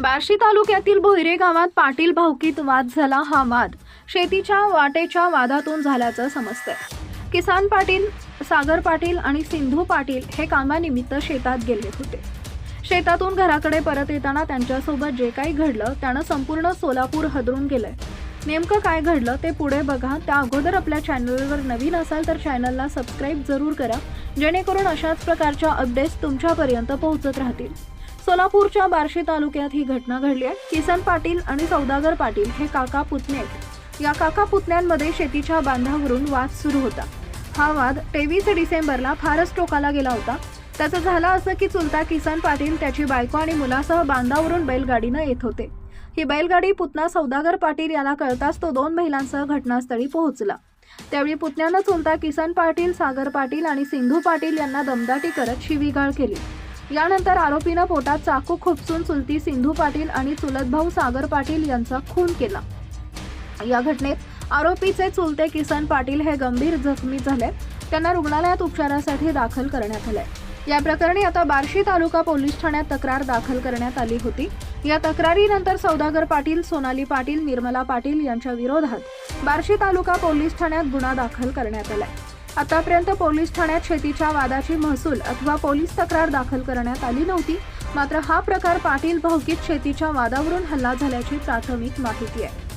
बार्शी तालुक्यातील भोयरे गावात पाटील भाऊकीत वाद झाला हा वाद शेतीच्या वाटेच्या वादातून झाल्याचं समजतंय. किसान पाटील सागर पाटील आणि सिंधू पाटील हे कामानिमित्त शेतात गेले होते. शेतातून घराकडे परत येताना त्यांच्यासोबत जे काही घडलं त्यानं संपूर्ण सोलापूर हदरून गेलंय. नेमकं काय घडलं ते पुढे बघा. त्या अगोदर आपल्या चॅनलवर नवीन असाल तर चॅनलला सबस्क्राईब जरूर करा जेणेकरून अशाच प्रकारच्या अपडेट्स तुमच्यापर्यंत पोहोचत राहतील. सोलापूरच्या बार्शी तालुक्यात ही घटना घडली आहे. किसन पाटील आणि सौदागर पाटील हे काका पुतणे आहेत. या काका पुतण्यांमध्ये शेतीच्या बांधावरून वाद सुरू होता. हा वाद तेवीस डिसेंबरला फारच टोकाला गेला होता. त्याचं झालं असं की चुलता किसन पाटील त्याची बायको आणि मुलासह बांधावरून बैलगाडीनं येत होते. ही बैलगाडी पुतना सौदागर पाटील याला कळताच तो दोन महिलांसह घटनास्थळी पोहोचला. त्यावेळी पुतण्यानं चुलता किसन पाटील सागर पाटील आणि सिंधू पाटील यांना दमदाटी करत शिवीगाळ केली. यानंतर आरोपीनं पोटात चाकू खुपसून चुलती सिंधू पाटील आणि चुलत भाऊ सागर पाटील यांचा खून केला. या घटनेत आरोपीचे चुलते किसन पाटील हे गंभीर जखमी झाले. त्यांना रुग्णालयात उपचारासाठी दाखल करण्यात आले या प्रकरणी आता बार्शी तालुका पोलीस ठाण्यात तक्रार दाखल करण्यात आली होती. या तक्रारीनंतर सौदागर पाटील सोनाली पाटील निर्मला पाटील यांच्या विरोधात बार्शी तालुका पोलीस ठाण्यात गुन्हा दाखल करण्यात आलाय. आतापर्यंत पोलीस ठाण्यात शेतीच्या वादाची महसूल अथवा पोलीस तक्रार दाखल करण्यात आली नव्हती. मात्र हा प्रकार पाटील भाऊकीत शेतीच्या वादावरून हल्ला झाल्याची प्राथमिक माहिती आहे.